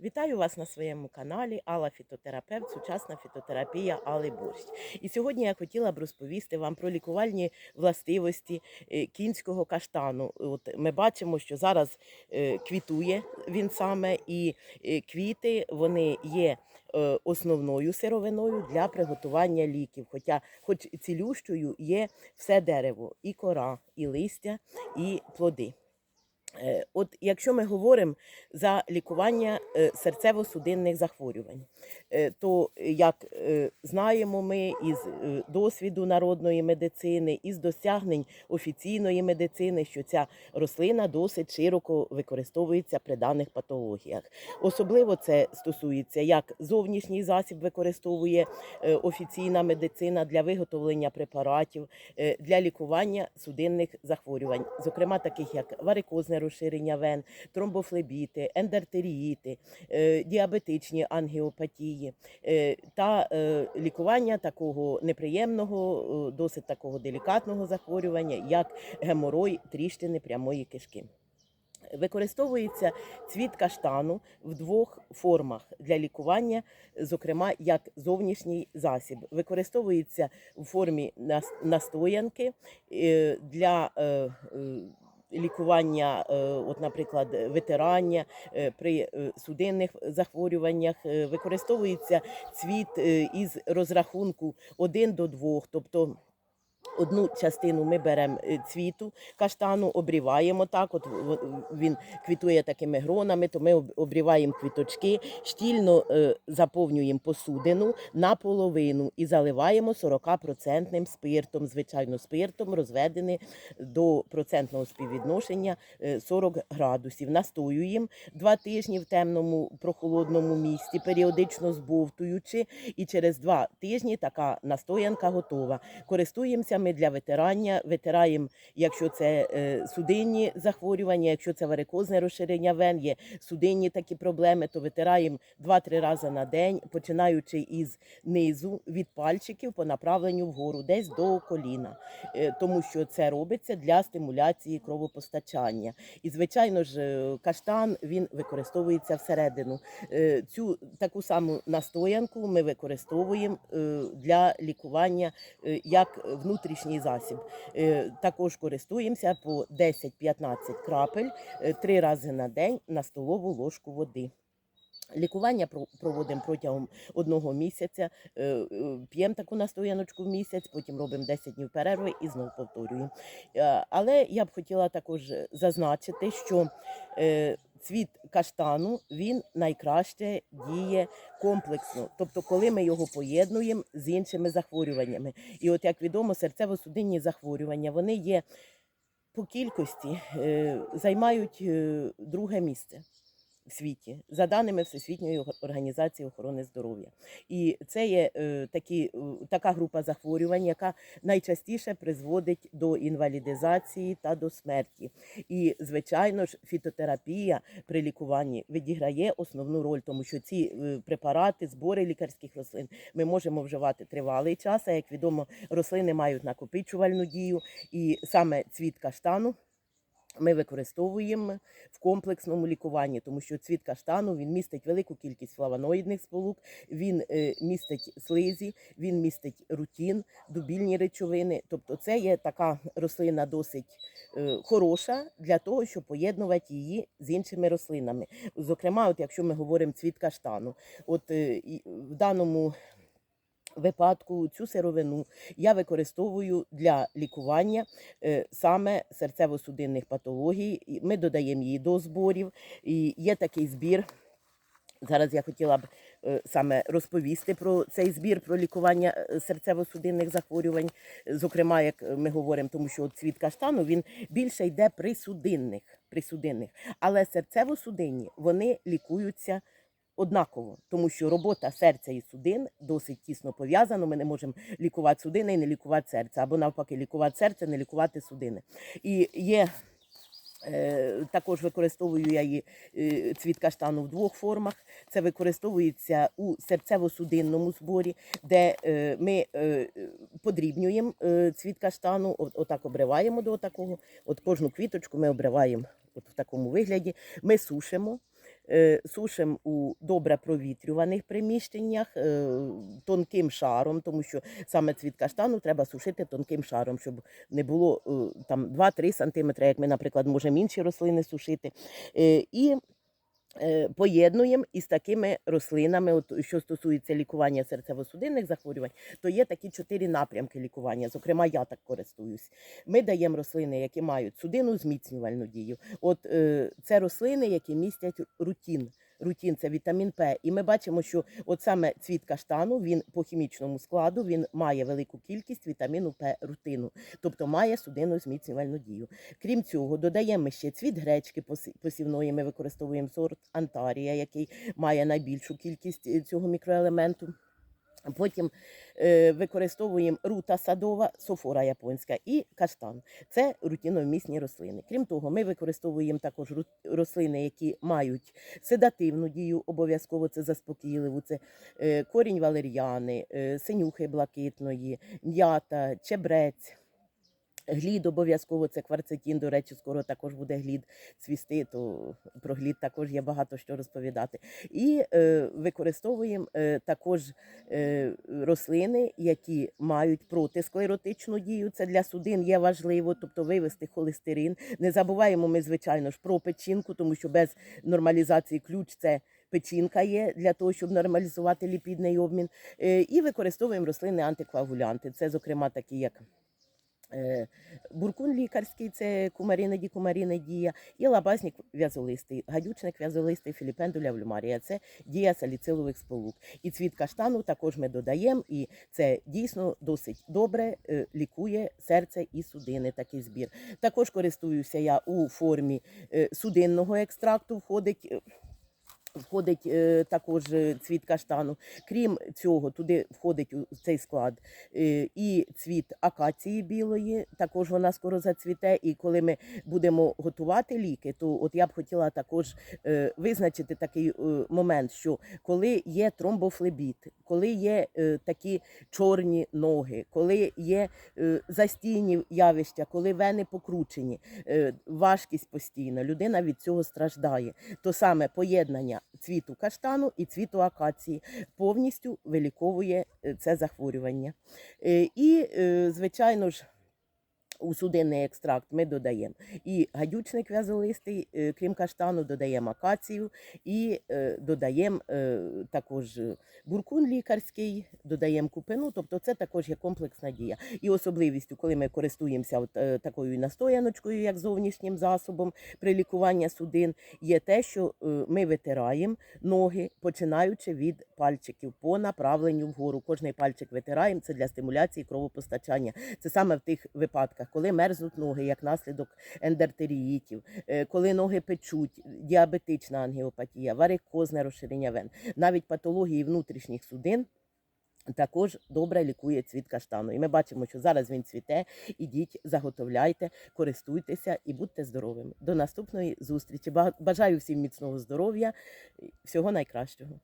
Вітаю вас на своєму каналі Алла Фітотерапевт, сучасна фітотерапія Али Борщ. І сьогодні я хотіла б розповісти вам про лікувальні властивості е, кінського каштану. От ми бачимо, що зараз е, квітує він саме, і е, квіти вони є основною сировиною для приготування ліків. Хоча, хоч цілющою є все дерево, і кора, і листя, і плоди. Е, От якщо ми говоримо за лікування е, серцево-судинних захворювань, е, то як знаємо ми із досвіду народної медицини, із досягнень офіційної медицини, що ця рослина досить широко використовується при даних патологіях. Особливо це стосується як зовнішній засіб використовує офіційна медицина для виготовлення препаратів для лікування судинних захворювань, зокрема таких як варикозне розширення вен, тромбофлебіти, ендартеріїти, е, діабетичні ангіопатії е, та е, лікування такого неприємного, досить такого делікатного захворювання, як геморой тріщини прямої кишки. Використовується цвіт каштану в двох формах для лікування, зокрема як зовнішній засіб. Використовується в формі настоянки для лікування, е, от, наприклад, витирання е, при е, судинних захворюваннях. Використовується цвіт із розрахунку 1 до 2, тобто Одну частину ми беремо е, цвіту каштану, обріваємо так. От він квітує такими гронами, то ми обріваємо квіточки, щільно е, заповнюємо посудину наполовину і заливаємо 40% спиртом, звичайно, спиртом розведений до процентного співвідношення е, 40 градусів. Настоюємо два тижні в темному прохолодному місці, періодично збовтуючи, і через два тижні така настоянка готова. Користуємося ми для витирання. Витираємо, якщо це е, судинні захворювання, якщо це варикозне розширення вен, є судинні такі проблеми, то витираємо 2-3 рази на день, починаючи із низу від пальчиків по направленню вгору, десь до коліна, Е, тому що це робиться для стимуляції кровопостачання. І звичайно ж, е, каштан він використовується всередину. Цю таку саму настоянку ми використовуємо для лікування як внутрішній засіб. Е, Також користуємося по 10-15 крапель е, три рази на день на столову ложку води. Лікування проводимо протягом одного місяця, е, п'ємо таку настояночку в місяць, потім робимо 10 днів перерви і знову повторюємо. Але я б хотіла також зазначити, що цвіт каштану він найкраще діє комплексно, тобто, коли ми його поєднуємо з іншими захворюваннями. І от як відомо, серцево-судинні захворювання вони є по кількості, е, займають е, друге місце в світі за даними Всесвітньої організації охорони здоров'я. І це є е, такі, така група захворювань, яка найчастіше призводить до інвалідизації та до смерті. І, звичайно ж, фітотерапія при лікуванні відіграє основну роль, тому що ці е, препарати, збори лікарських рослин ми можемо вживати тривалий час. А як відомо, рослини мають накопичувальну дію, і саме цвіт каштану ми використовуємо в комплексному лікуванні, тому що цвіт каштану він містить велику кількість флавоноїдних сполук, він е, містить слизі, він містить рутін, дубільні речовини. Тобто, це є така рослина досить е, хороша для того, щоб поєднувати її з іншими рослинами. Зокрема, от якщо ми говоримо цвіт каштану, от е, в даному випадку цю сировину я використовую для лікування е, саме серцево-судинних патологій. Ми додаємо її до зборів. І є такий збір. Зараз я хотіла б е, саме розповісти про цей збір про лікування е, серцево-судинних захворювань. Зокрема, як ми говоримо, тому що цвіт каштану він більше йде при судинних, при судинних. Але серцево-судинні вони лікуються однаково, тому що робота серця і судин досить тісно пов'язана. Ми не можемо лікувати судини і не лікувати серце, або навпаки, лікувати серце, не лікувати судини. І є. е, Також використовую я її е, цвіт каштану в двох формах. Це використовується у серцево-судинному зборі, де е, ми подрібнюємо цвіт каштану, от, отак обриваємо до такого. От кожну квіточку ми обриваємо от в такому вигляді. Ми сушимо. Е, сушимо у добре провітрюваних приміщеннях е, тонким шаром, тому що саме цвіт каштану треба сушити тонким шаром, щоб не було е, там 2-3 см, як ми, наприклад, можемо інші рослини сушити. І поєднуємо із такими рослинами, от, що стосується лікування серцево-судинних захворювань, то є такі чотири напрямки лікування. Зокрема, я так користуюсь. Ми даємо рослини, які мають судину зміцнювальну дію. От е, це рослини, які містять рутін. Рутін це вітамін П. І ми бачимо, що от саме цвіт каштану він по хімічному складу він має велику кількість вітаміну П рутину, тобто має судинну зміцнювальну дію. Крім цього, додаємо ще цвіт гречки посівної. Ми використовуємо сорт Антарія, який має найбільшу кількість е, цього мікроелементу. Потім е, використовуємо рута садова, софора японська і каштан. Це рутіновмісні рослини. Крім того, ми використовуємо також рослини, які мають седативну дію, обов'язково це заспокійливу. Це е, корінь валеріани, е, синюхи блакитної, м'ята, чебрець. Глід обов'язково це кварцетін. До речі, скоро також буде глід цвісти, то про глід також є багато що розповідати. І е, використовуємо е, також е, рослини, які мають протисклеротичну дію. Це для судин є важливо, тобто вивести холестерин. Не забуваємо ми, звичайно ж, про печінку, тому що без нормалізації ключ це. Печінка є для того, щоб нормалізувати ліпідний обмін, Е, і використовуємо рослини антикоагулянти. Це, зокрема, такі як Буркун лікарський, це кумарина дікумарина дія, і лабазник в'язолистий, гадючник в'язолистий, філіпендуля влюмарія. Це дія саліцилових сполук. І цвіт каштану також ми додаємо, і це дійсно досить добре е, лікує серце і судини. Такий збір. Також користуюся я у формі е, судинного екстракту. Входить. Входить е, також е, цвіт каштану. Крім цього, туди входить у цей склад е, і цвіт акації білої. Також вона скоро зацвіте. І коли ми будемо готувати ліки, то от я б хотіла також визначити такий момент, що коли є тромбофлебіт, коли є такі чорні ноги, коли є застійні явища, коли вени покручені, важкість постійна, людина від цього страждає. То саме поєднання цвіту каштану і цвіту акації повністю виліковує е, це захворювання. Е, І, е, звичайно ж, у судинний екстракт ми додаємо і гадючник в'язолистий, е, крім каштану, додаємо акацію і е, додаємо е, також буркун лікарський, додаємо купину. Тобто це також є комплексна дія. І особливістю, коли ми користуємося от, такою настояночкою, як зовнішнім засобом при лікуванні судин, є те, що ми витираємо ноги, починаючи від пальчиків по направленню вгору. Кожний пальчик витираємо. Це для стимуляції кровопостачання. Це саме в тих випадках, коли мерзнуть ноги як наслідок ендертеріїтів, е, коли ноги печуть, діабетична ангіопатія, варикозне розширення вен, навіть патології внутрішніх судин. Також добре лікує цвіт каштану. І ми бачимо, що зараз він цвіте. Ідіть, заготовляйте, користуйтеся і будьте здоровими. До наступної зустрічі. Бажаю всім міцного здоров'я, всього найкращого.